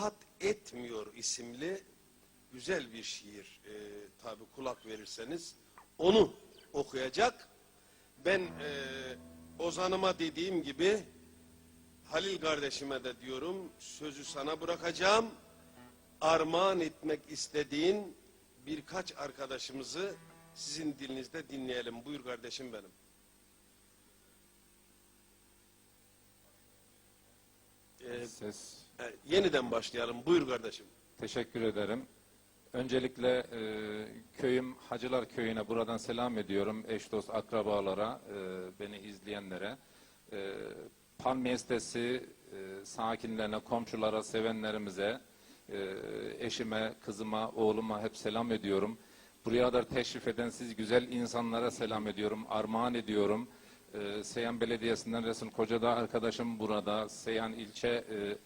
Rahat Etmiyor isimli güzel bir şiir. Ee, tabi kulak verirseniz onu okuyacak. Ben e, Ozan'ıma dediğim gibi Halil kardeşime de diyorum sözü sana bırakacağım. Armağan etmek istediğin birkaç arkadaşımızı sizin dilinizde dinleyelim. Buyur kardeşim benim. Ses. e, yeniden başlayalım. Buyur kardeşim. Teşekkür ederim. Öncelikle e, köyüm Hacılar Köyü'ne buradan selam ediyorum. Eş dost akrabalara, e, beni izleyenlere. E, Pan Mestesi e, sakinlerine, komşulara, sevenlerimize, e, eşime, kızıma, oğluma hep selam ediyorum. Buraya kadar teşrif eden siz güzel insanlara selam ediyorum, armağan ediyorum. E, Seyhan Belediyesi'nden Resul Kocadağ arkadaşım burada. Seyhan ilçe e,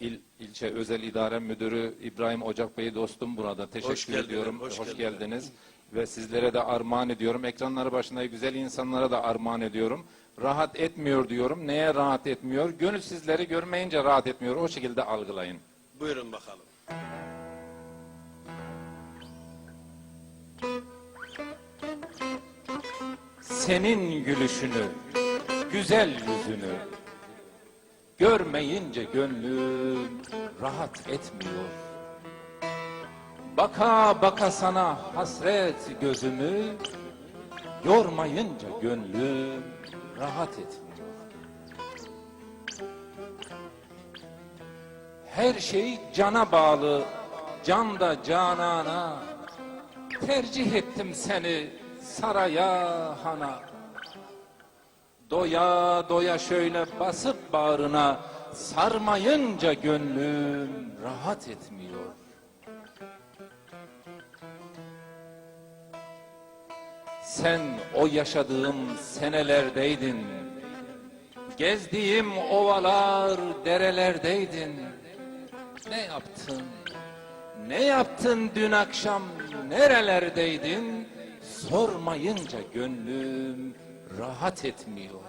İl, ilçe özel idare müdürü İbrahim Ocak Bey dostum burada. Teşekkür Hoş geldin, ediyorum. hoş Hoş, geldin. geldiniz. Ve sizlere de armağan ediyorum. Ekranları başında güzel insanlara da armağan ediyorum. Rahat etmiyor diyorum. Neye rahat etmiyor? Gönül sizleri görmeyince rahat etmiyor. O şekilde algılayın. Buyurun bakalım. Senin gülüşünü, güzel yüzünü görmeyince gönlüm rahat etmiyor. Baka baka sana hasret gözümü yormayınca gönlüm rahat etmiyor. Her şey cana bağlı, can da canana. Tercih ettim seni saraya hana. Doya doya şöyle basıp bağrına sarmayınca gönlüm rahat etmiyor. Sen o yaşadığım senelerdeydin. Gezdiğim ovalar, derelerdeydin. Ne yaptın? Ne yaptın dün akşam? Nerelerdeydin? Sormayınca gönlüm rahat etmiyor.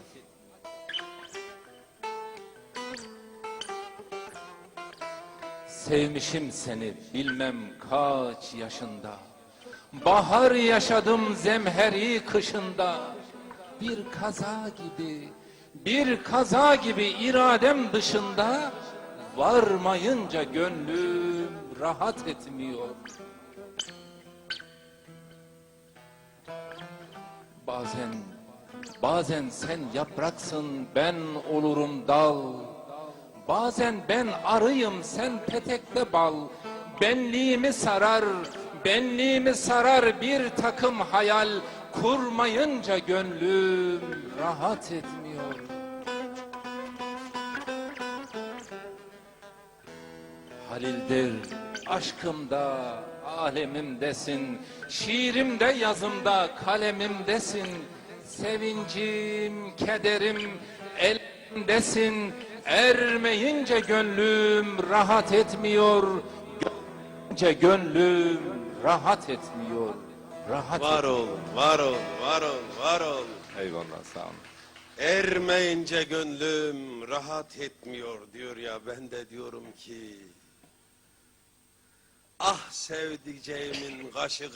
Sevmişim seni bilmem kaç yaşında. Bahar yaşadım zemheri kışında. Bir kaza gibi, bir kaza gibi iradem dışında varmayınca gönlüm rahat etmiyor. Bazen, bazen sen yapraksın, ben olurum dal. Bazen ben arıyım, sen petekte bal. Benliğimi sarar, benliğimi sarar bir takım hayal. Kurmayınca gönlüm rahat etmiyor. Halildir aşkımda alemimdesin. Şiirimde yazımda kalemimdesin. Sevincim kederim elimdesin. Ermeyince gönlüm rahat etmiyor. Görünce gönlüm rahat etmiyor. Rahat Var ol, var ol, var ol, var ol. Eyvallah sağ olun. Ermeyince gönlüm rahat etmiyor diyor ya. Ben de diyorum ki ah sevdiceğimin kaşı